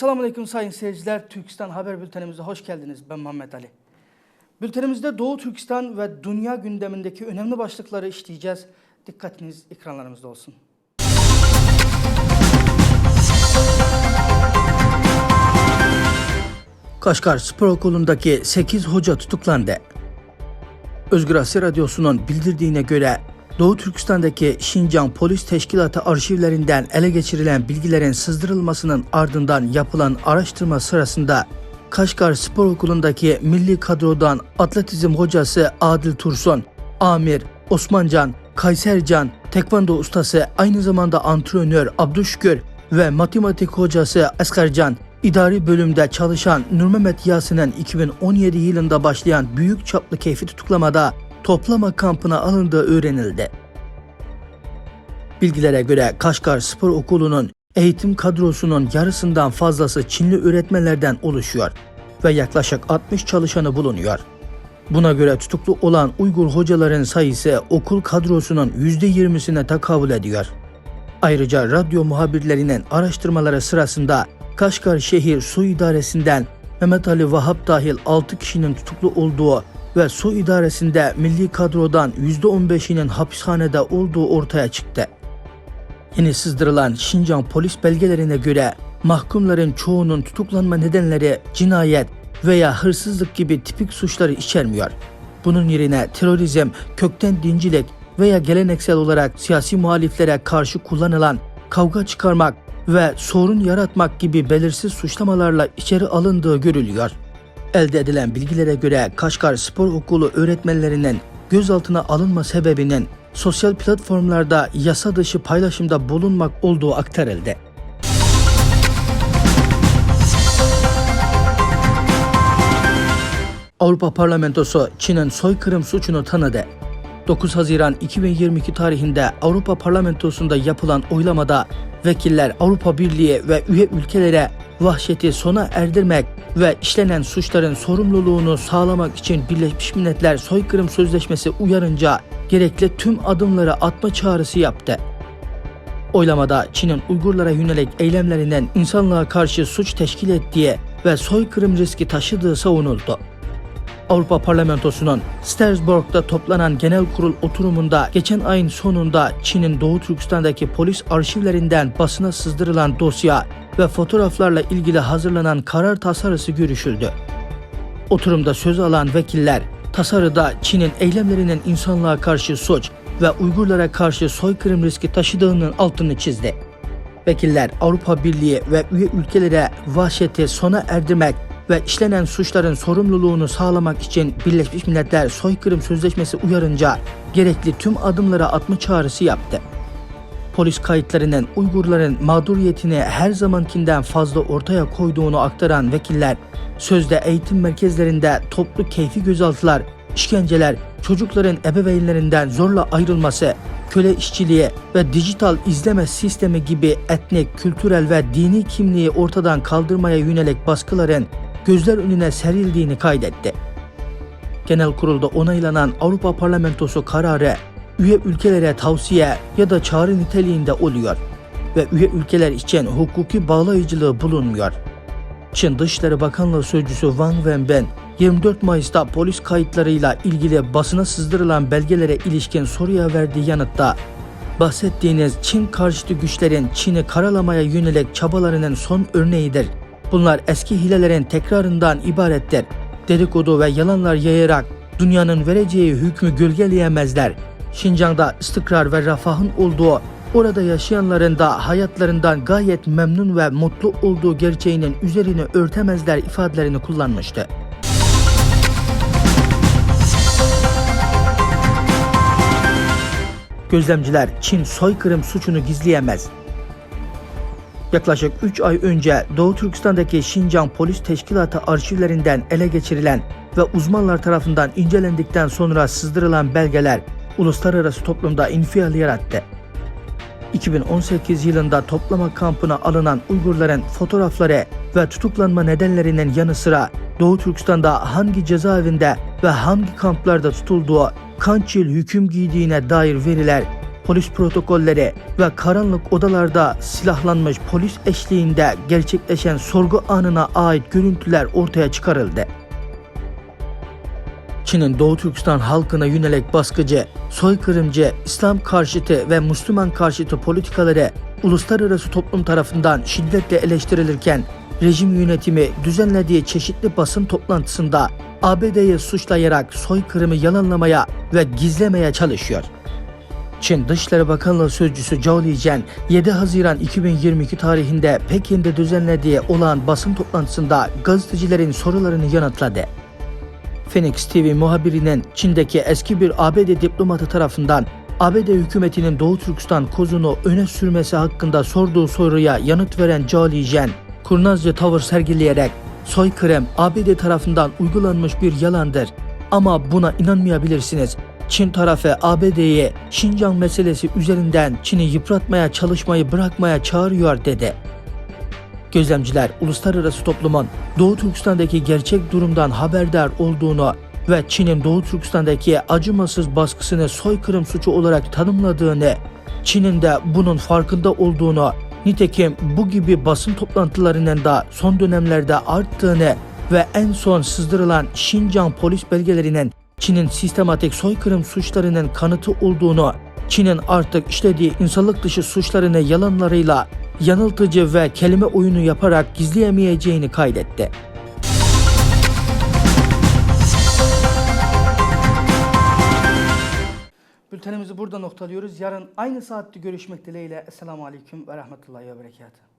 Esselamu Aleyküm sayın seyirciler. Türkistan Haber Bültenimize hoş geldiniz. Ben Muhammed Ali. Bültenimizde Doğu Türkistan ve dünya gündemindeki önemli başlıkları işleyeceğiz. Dikkatiniz ekranlarımızda olsun. Kaşgar Spor Okulu'ndaki 8 hoca tutuklandı. Özgür Asya Radyosu'nun bildirdiğine göre Doğu Türkistan'daki Şincan Polis Teşkilatı arşivlerinden ele geçirilen bilgilerin sızdırılmasının ardından yapılan araştırma sırasında Kaşgar Spor Okulu'ndaki milli kadrodan atletizm hocası Adil Tursun, Amir, Osmancan, Kaysercan, tekvando ustası aynı zamanda antrenör Abdüşkür ve matematik hocası Eskarcan idari bölümde çalışan Nurmehmet Yasin'in 2017 yılında başlayan büyük çaplı keyfi tutuklamada toplama kampına alındığı öğrenildi. Bilgilere göre Kaşgar Spor Okulu'nun eğitim kadrosunun yarısından fazlası Çinli öğretmenlerden oluşuyor ve yaklaşık 60 çalışanı bulunuyor. Buna göre tutuklu olan Uygur hocaların sayısı okul kadrosunun %20'sine takabül ediyor. Ayrıca radyo muhabirlerinin araştırmaları sırasında Kaşgar Şehir Su İdaresi'nden Mehmet Ali Vahap dahil 6 kişinin tutuklu olduğu ve su idaresinde milli kadrodan %15'inin hapishanede olduğu ortaya çıktı. Yeni sızdırılan Şincan polis belgelerine göre mahkumların çoğunun tutuklanma nedenleri cinayet veya hırsızlık gibi tipik suçları içermiyor. Bunun yerine terörizm, kökten dincilik veya geleneksel olarak siyasi muhaliflere karşı kullanılan kavga çıkarmak ve sorun yaratmak gibi belirsiz suçlamalarla içeri alındığı görülüyor. Elde edilen bilgilere göre Kaşgar Spor Okulu öğretmenlerinin gözaltına alınma sebebinin sosyal platformlarda yasa dışı paylaşımda bulunmak olduğu aktarıldı. Avrupa Parlamentosu Çin'in soykırım suçunu tanıdı. 9 Haziran 2022 tarihinde Avrupa Parlamentosu'nda yapılan oylamada vekiller Avrupa Birliği ve üye ülkelere vahşeti sona erdirmek ve işlenen suçların sorumluluğunu sağlamak için Birleşmiş Milletler Soykırım Sözleşmesi uyarınca gerekli tüm adımları atma çağrısı yaptı. Oylamada Çin'in Uygurlara yönelik eylemlerinden insanlığa karşı suç teşkil ettiği ve soykırım riski taşıdığı savunuldu. Avrupa Parlamentosu'nun Strasbourg'da toplanan genel kurul oturumunda geçen ayın sonunda Çin'in Doğu Türkistan'daki polis arşivlerinden basına sızdırılan dosya ve fotoğraflarla ilgili hazırlanan karar tasarısı görüşüldü. Oturumda söz alan vekiller tasarıda Çin'in eylemlerinin insanlığa karşı suç ve Uygurlara karşı soykırım riski taşıdığının altını çizdi. Vekiller Avrupa Birliği ve üye ülkelere vahşeti sona erdirmek ve işlenen suçların sorumluluğunu sağlamak için Birleşmiş Milletler Soykırım Sözleşmesi uyarınca gerekli tüm adımları atma çağrısı yaptı. Polis kayıtlarının Uygurların mağduriyetini her zamankinden fazla ortaya koyduğunu aktaran vekiller, sözde eğitim merkezlerinde toplu keyfi gözaltılar, işkenceler, çocukların ebeveynlerinden zorla ayrılması, köle işçiliği ve dijital izleme sistemi gibi etnik, kültürel ve dini kimliği ortadan kaldırmaya yönelik baskıların gözler önüne serildiğini kaydetti. Genel kurulda onaylanan Avrupa Parlamentosu kararı üye ülkelere tavsiye ya da çağrı niteliğinde oluyor ve üye ülkeler için hukuki bağlayıcılığı bulunmuyor. Çin Dışişleri Bakanlığı Sözcüsü Wang Wenben 24 Mayıs'ta polis kayıtlarıyla ilgili basına sızdırılan belgelere ilişkin soruya verdiği yanıtta bahsettiğiniz Çin karşıtı güçlerin Çin'i karalamaya yönelik çabalarının son örneğidir. Bunlar eski hilelerin tekrarından ibarettir. Dedikodu ve yalanlar yayarak dünyanın vereceği hükmü gölgeleyemezler. Şincan'da istikrar ve refahın olduğu, orada yaşayanların da hayatlarından gayet memnun ve mutlu olduğu gerçeğinin üzerini örtemezler ifadelerini kullanmıştı. Gözlemciler Çin soykırım suçunu gizleyemez. Yaklaşık 3 ay önce Doğu Türkistan'daki Şincan Polis Teşkilatı arşivlerinden ele geçirilen ve uzmanlar tarafından incelendikten sonra sızdırılan belgeler uluslararası toplumda infial yarattı. 2018 yılında toplama kampına alınan Uygurların fotoğrafları ve tutuklanma nedenlerinin yanı sıra Doğu Türkistan'da hangi cezaevinde ve hangi kamplarda tutulduğu, kaç yıl hüküm giydiğine dair veriler polis protokolleri ve karanlık odalarda silahlanmış polis eşliğinde gerçekleşen sorgu anına ait görüntüler ortaya çıkarıldı. Çin'in Doğu Türkistan halkına yönelik baskıcı, soykırımcı, İslam karşıtı ve Müslüman karşıtı politikaları uluslararası toplum tarafından şiddetle eleştirilirken rejim yönetimi düzenlediği çeşitli basın toplantısında ABD'yi suçlayarak soykırımı yalanlamaya ve gizlemeye çalışıyor. Çin Dışişleri Bakanlığı Sözcüsü Zhao Lijian 7 Haziran 2022 tarihinde Pekin'de düzenlediği olağan basın toplantısında gazetecilerin sorularını yanıtladı. Phoenix TV muhabirinin Çin'deki eski bir ABD diplomatı tarafından ABD hükümetinin Doğu Türkistan kozunu öne sürmesi hakkında sorduğu soruya yanıt veren Zhao Lijian, kurnazca tavır sergileyerek soykırım ABD tarafından uygulanmış bir yalandır ama buna inanmayabilirsiniz. Çin tarafı ABD'ye Şincan meselesi üzerinden Çin'i yıpratmaya çalışmayı bırakmaya çağırıyor dedi. Gözlemciler uluslararası toplumun Doğu Türkistan'daki gerçek durumdan haberdar olduğunu ve Çin'in Doğu Türkistan'daki acımasız baskısını soykırım suçu olarak tanımladığını, Çin'in de bunun farkında olduğunu, nitekim bu gibi basın toplantılarının da son dönemlerde arttığını ve en son sızdırılan Şincan polis belgelerinin Çin'in sistematik soykırım suçlarının kanıtı olduğunu, Çin'in artık işlediği insanlık dışı suçlarını yalanlarıyla yanıltıcı ve kelime oyunu yaparak gizleyemeyeceğini kaydetti. Bültenimizi burada noktalıyoruz. Yarın aynı saatte görüşmek dileğiyle. Esselamu Aleyküm ve Rahmetullahi ve Berekatuhu.